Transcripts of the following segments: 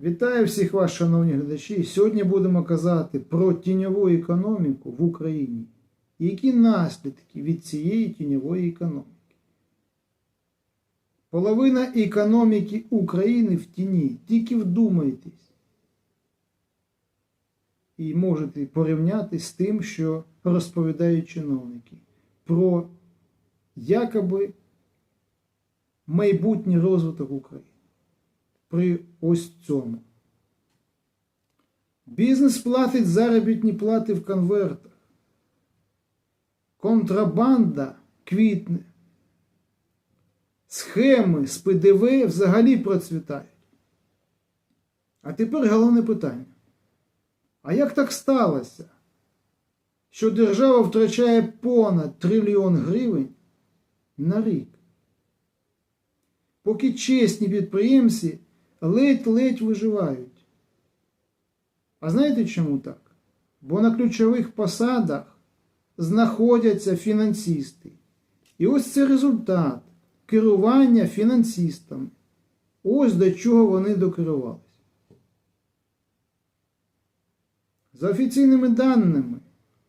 Вітаю всіх вас, шановні глядачі. Сьогодні будемо казати про тіньову економіку в Україні. Які наслідки від цієї тіньової економіки. Половина економіки України в тіні. Тільки вдумайтесь. І можете порівняти з тим, що розповідають чиновники про якоби майбутній розвиток України при ось цьому. Бізнес платить заробітні плати в конвертах. Контрабанда квітне. Схеми з ПДВ взагалі процвітають. А тепер головне питання. А як так сталося, що держава втрачає понад трильйон гривень на рік? Поки чесні підприємці ледь-ледь виживають. А знаєте чому так? Бо на ключових посадах знаходяться фінансисти. І ось це результат керування фінансистами. Ось до чого вони докерувались. За офіційними даними,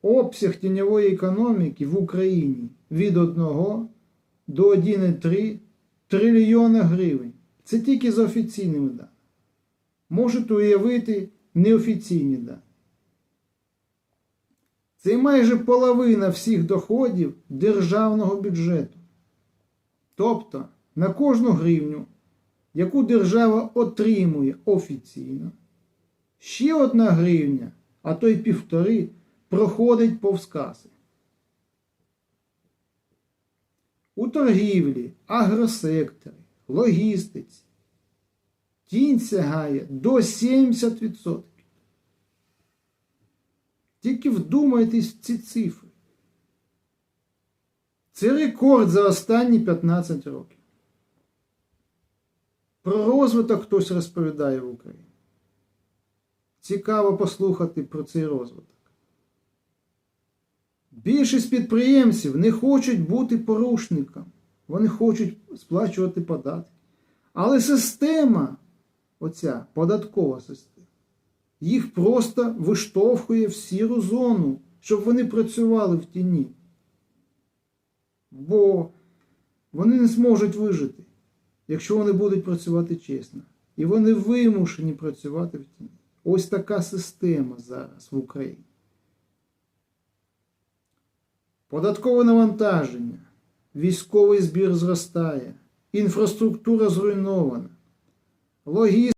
обсяг тіньової економіки в Україні від 1 до 1,3 трильйона гривень. Це тільки за офіційними даними. Можете уявити неофіційні дані. Це майже половина всіх доходів державного бюджету. Тобто на кожну гривню, яку держава отримує офіційно, ще одна гривня, а то й півтори, проходить повз каси. У торгівлі, агросекторі, логістиці тінь сягає до 70%. Тільки вдумайтесь в ці цифри. Це рекорд за останні 15 років. Про розвиток хтось розповідає в Україні. Цікаво послухати про цей розвиток. Більшість підприємців не хочуть бути порушником. Вони хочуть сплачувати податки. Але система, оця податкова система, їх просто виштовхує в сіру зону, щоб вони працювали в тіні. Бо вони не зможуть вижити, якщо вони будуть працювати чесно. І вони вимушені працювати в тіні. Ось така система зараз в Україні. Податкове навантаження, військовий збір зростає, інфраструктура зруйнована, логістика.